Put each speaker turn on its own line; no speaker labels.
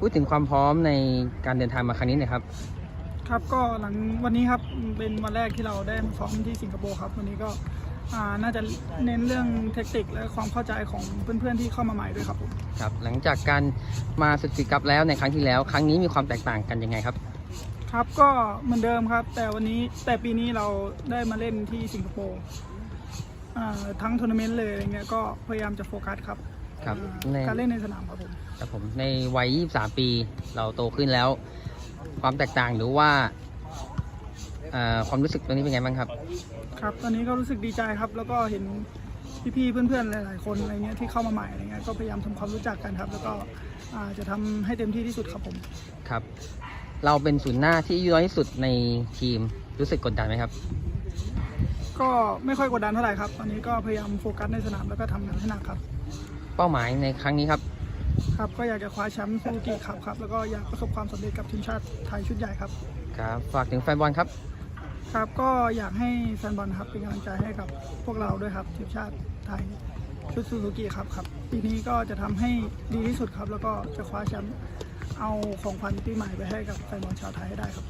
พูดถึงความพร้อมในการเดินทางมาครั้งนี้หนะครับ
ครับก็หลังวันนี้ครับเป็นวันแรกที่เราได้มาซ้อมที่สิงคโปร์ครับ วันนี้ก็อ่าน่าจะเน้นเรื่องเทคนิคและความเข้าใจของเพื่อนๆที่เข้ามาใหม่ด้วยครับผม
ครับ หลังจากการมาสึกสิกับแล้วในครั้งที่แล้ว ครั้งนี้มีความแตกต่างกันยังไงครับ
ครับก็เหมือนเดิมครับ แต่วันนี้แต่ปีนี้เราได้มาเล่นที่สิงคโปร์อ่าทั้งทัวร์นาเมนต์เลยอะไรเงี้ยก็พยายามจะโฟกัสครับ
ครับ
อ่า
ใน
การเล่นในสนามครับผม
ครับผมในวัย 23 ปี เราโตขึ้นแล้ว ความแตกต่างหรือว่าเอ่อความรู้สึกตรงนี้เป็นไงบ้างครับ
ครับ ตอนนี้ก็รู้สึกดีใจครับ แล้วก็เห็นพี่ๆเพื่อนๆหลายๆคนอะไรเงี้ยที่เข้ามาใหม่อะไรเงี้ยก็พยายามทำความรู้จักกันครับ แล้วก็อ่าจะทำให้เต็มที่ที่สุดครับผม
ครับ เราเป็นศูนย์หน้าที่อายุน้อยที่สุดในทีมรู้สึกกดดันไหมครับ
ก็ไม่ค่อยกดดันเท่าไหร่ครับ ตอนนี้ก็พยายามโฟกัสในสนามแล้วก็ทำงานให้หนักครับ
เป้าหมายในครั้งนี้ครับ
ครับก็อยากจะคว้าแชมป์ซูซูกิครับครับ แล้วก็อยากประสบความสำเร็จกับทีมชาติไทยชุดใหญ่ครับ
ครับ ฝากถึงแฟนบอลครับ
ครับก็อยากให้แฟนบอลครับเป็นกำลังใจให้กับพวกเราด้วยครับทีมชาติไทยชุดซูซูกิครับครับปีนี้ก็จะทำให้ดีที่สุดครับ แล้วก็จะคว้าแชมป์เอาของขวัญปีใหม่ไปให้กับแฟนบอลชาวไทยให้ได้ครับ